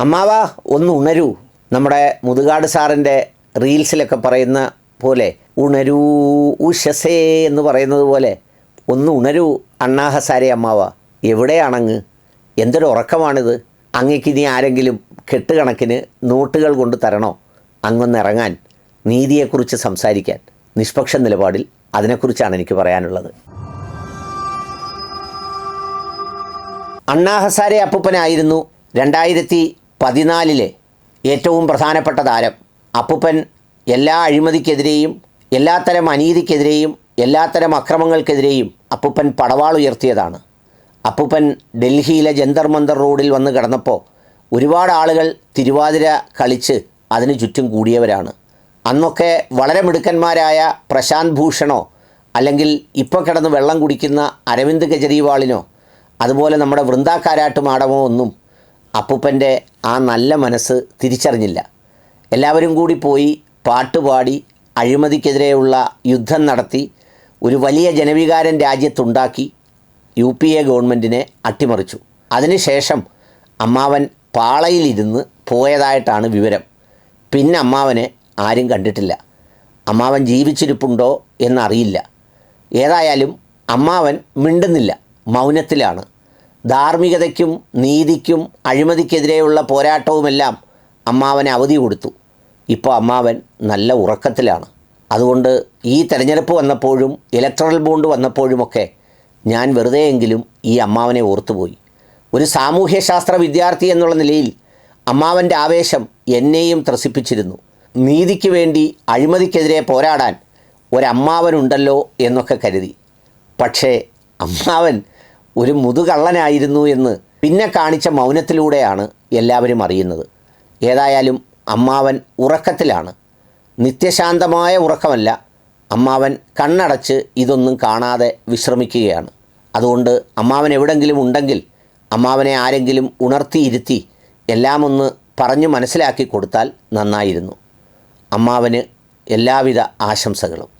അമ്മാവ ഒന്ന് ഉണരൂ. നമ്മുടെ മുതുകാട് സാറിന്റെ റീൽസിലൊക്കെ പറയുന്ന പോലെ ഉണരൂ ഉഷസേ എന്ന് പറയുന്നത് പോലെ ഒന്ന് ഉണരൂ അണ്ണാഹസാരി അമ്മാവ. എവിടെയാണങ്ങ്? എന്തൊരു ഉറക്കമാണിത്? അങ്ങേക്ക് ഇനി ആരെങ്കിലും കെട്ടുകണക്കിന് നോട്ടുകൾ കൊണ്ട് തരണോ? അങ്ങൊന്നിറങ്ങാൻ നീതിയെക്കുറിച്ച് സംസാരിക്കാൻ. നിഷ്പക്ഷ നിലപാടിൽ അതിനെക്കുറിച്ചാണ് എനിക്ക് പറയാനുള്ളത്. അണ്ണാ ഹസാരെ അപ്പൂപ്പനായിരുന്നു. രണ്ടായിരത്തി പതിനാലിലെ ഏറ്റവും പ്രധാനപ്പെട്ട താരം. അപ്പുപ്പൻ എല്ലാ അഴിമതിക്കെതിരെയും എല്ലാത്തരം അനീതിക്കെതിരെയും എല്ലാത്തരം അക്രമങ്ങൾക്കെതിരെയും അപ്പുപ്പൻ പടവാൾ ഉയർത്തിയതാണ്. അപ്പുപ്പൻ ഡൽഹിയിലെ ജന്തർ മന്തർ റോഡിൽ വന്ന് കിടന്നപ്പോൾ ഒരുപാട് ആളുകൾ തിരുവാതിര കളിച്ച് അതിന് ചുറ്റും കൂടിയവരാണ്. അന്നൊക്കെ വളരെ മിടുക്കന്മാരായ പ്രശാന്ത് ഭൂഷണോ അല്ലെങ്കിൽ ഇപ്പോൾ കിടന്ന് വെള്ളം കുടിക്കുന്ന അരവിന്ദ് കെജ്രിവാളിനോ അതുപോലെ നമ്മുടെ വൃന്ദാക്കാരാട്ട് മാടമോ ഒന്നും അപ്പൂപ്പന്റെ ആ നല്ല മനസ്സ് തിരിച്ചറിഞ്ഞില്ല. എല്ലാവരും കൂടി പോയി പാട്ടുപാടി അഴിമതിക്കെതിരെയുള്ള യുദ്ധം നടത്തി ഒരു വലിയ ജനവികാരം രാജ്യത്തുണ്ടാക്കി യു പി എ ഗവൺമെന്റിനെ അട്ടിമറിച്ചു. അതിനുശേഷം അമ്മാവൻ പാളയിലിരുന്ന് പോയതായിട്ടാണ് വിവരം. പിന്നെ അമ്മാവനെ ആരും കണ്ടിട്ടില്ല. അമ്മാവൻ ജീവിച്ചിരിപ്പുണ്ടോ എന്നറിയില്ല. ഏതായാലും അമ്മാവൻ മിണ്ടുന്നില്ല. മൗനത്തിലാണ്. ധാർമ്മികതയ്ക്കും നീതിക്കും അഴിമതിക്കെതിരെയുള്ള പോരാട്ടവുമെല്ലാം അമ്മാവനെ അവധി കൊടുത്തു. ഇപ്പോൾ അമ്മാവൻ നല്ല ഉറക്കത്തിലാണ്. അതുകൊണ്ട് ഈ തെരഞ്ഞെടുപ്പ് വന്നപ്പോഴും ഇലക്ട്രൽ ബോണ്ട് വന്നപ്പോഴുമൊക്കെ ഞാൻ വെറുതെയെങ്കിലും ഈ അമ്മാവനെ ഓർത്തുപോയി. ഒരു സാമൂഹ്യശാസ്ത്ര വിദ്യാർത്ഥി എന്നുള്ള നിലയിൽ അമ്മാവന്റെ ആവേശം എന്നെയും ത്രസിപ്പിച്ചിരുന്നു. നീതിക്ക് വേണ്ടി അഴിമതിക്കെതിരെ പോരാടാൻ ഒരമ്മാവനുണ്ടല്ലോ എന്നൊക്കെ കരുതി. പക്ഷേ അമ്മാവൻ ഒരു മുതുകള്ളനായിരുന്നു എന്ന് പിന്നെ കാണിച്ച മൗനത്തിലൂടെയാണ് എല്ലാവരും അറിയുന്നത്. ഏതായാലും അമ്മാവൻ ഉറക്കത്തിലാണ്. നിത്യശാന്തമായ ഉറക്കമല്ല അമ്മാവൻ കണ്ണടച്ച് ഇതൊന്നും കാണാതെ വിശ്രമിക്കുകയാണ്. അതുകൊണ്ട് അമ്മാവൻ എവിടെങ്കിലും ഉണ്ടെങ്കിൽ അമ്മാവനെ ആരെങ്കിലും ഉണർത്തിയിരുത്തി എല്ലാം ഒന്ന് പറഞ്ഞു മനസ്സിലാക്കി കൊടുത്താൽ നന്നായിരുന്നു. അമ്മാവന് എല്ലാവിധ ആശംസകളും.